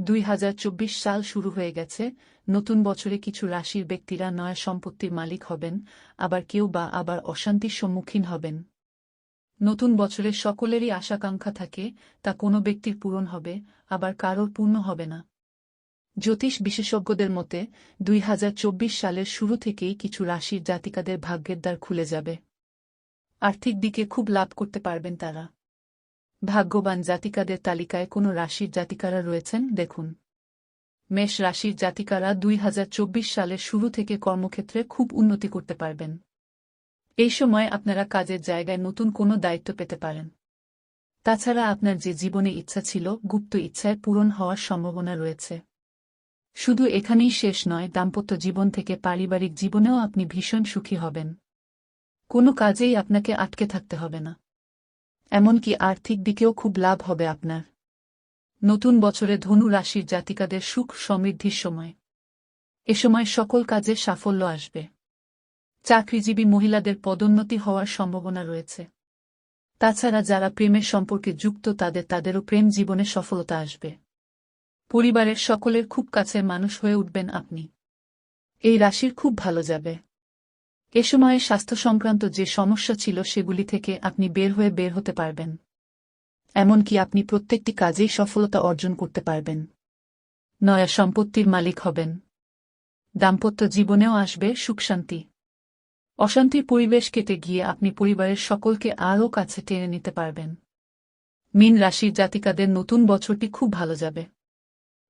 দুই হাজার চব্বিশ সাল শুরু হয়ে গেছে। নতুন বছরে কিছু রাশির ব্যক্তিরা নয়া সম্পত্তির মালিক হবেন, আবার কেউ বা আবার অশান্তির সম্মুখীন হবেন। নতুন বছরে সকলেরই আশাকাঙ্ক্ষা থাকে, তা কোনো ব্যক্তির পূরণ হবে, আবার কারোর পূর্ণ হবে না। জ্যোতিষ বিশেষজ্ঞদের মতে, দুই হাজার চব্বিশ সালের শুরু থেকেই কিছু রাশির জাতিকাদের ভাগ্যের দ্বার খুলে যাবে। আর্থিক দিকে খুব লাভ করতে পারবেন তারা। ভাগ্যবান জাতিকাদের তালিকায় কোনো রাশির জাতিকারা রয়েছেন? দেখুন। মেষ রাশির জাতিকারা দুই হাজার চব্বিশ সালের শুরু থেকে কর্মক্ষেত্রে খুব উন্নতি করতে পারবেন। এই সময় আপনারা কাজের জায়গায় নতুন কোনো দায়িত্ব পেতে পারেন। তাছাড়া আপনার যে জীবনে ইচ্ছা ছিল, গুপ্ত ইচ্ছায় পূরণ হওয়ার সম্ভাবনা রয়েছে। শুধু এখানেই শেষ নয়, দাম্পত্য জীবন থেকে পারিবারিক জীবনেও আপনি ভীষণ সুখী হবেন। কোনো কাজেই আপনাকে আটকে থাকতে হবে না। এমনকি আর্থিক দিকেও খুব লাভ হবে আপনার। নতুন বছরে ধনু রাশির জাতিকাদের সুখ সমৃদ্ধির সময়। এ সময় সকল কাজে সাফল্য আসবে। চাকরিজীবী মহিলাদের পদোন্নতি হওয়ার সম্ভাবনা রয়েছে। তাছাড়া যারা প্রেমের সম্পর্কে যুক্ত, তাদের তাদেরও প্রেম জীবনে সফলতা আসবে। পরিবারের সকলের খুব কাছের মানুষ হয়ে উঠবেন আপনি। এই রাশির খুব ভালো যাবে। এ সময়ে স্বাস্থ্য সংক্রান্ত যে সমস্যা ছিল সেগুলি থেকে আপনি বের হয়ে বের হতে পারবেন। এমনকি আপনি প্রত্যেকটি কাজেই সফলতা অর্জন করতে পারবেন। নয়া সম্পত্তির মালিক হবেন। দাম্পত্য জীবনেও আসবে সুখশান্তি অশান্তির পরিবেশ কেটে গিয়ে আপনি পরিবারের সকলকে আরও কাছে টেনে নিতে পারবেন। মিন রাশির জাতিকাদের নতুন বছরটি খুব ভালো যাবে।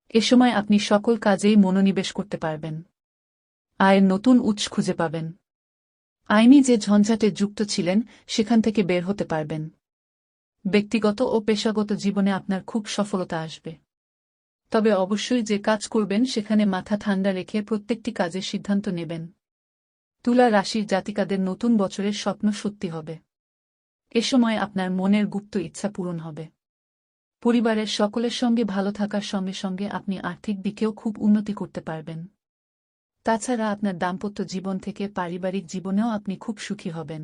এ সময় আপনি সকল কাজেই মনোনিবেশ করতে পারবেন। আয়ের নতুন উৎস খুঁজে পাবেন। আইনি যে ঝঞ্ঝাটে যুক্ত ছিলেন, সেখান থেকে বের হতে পারবেন। ব্যক্তিগত ও পেশাগত জীবনে আপনার খুব সফলতা আসবে। তবে অবশ্যই যে কাজ করবেন, সেখানে মাথা ঠান্ডা রেখে প্রত্যেকটি কাজের সিদ্ধান্ত নেবেন। তুলা রাশির জাতিকাদের নতুন বছরের স্বপ্ন সত্যি হবে। এ সময় আপনার মনের গুপ্ত ইচ্ছা পূরণ হবে। পরিবারের সকলের সঙ্গে ভালো থাকার সঙ্গে সঙ্গে আপনি আর্থিক দিকেও খুব উন্নতি করতে পারবেন। তাছাড়া আপনার দাম্পত্য জীবন থেকে পারিবারিক জীবনেও আপনি খুব সুখী হবেন।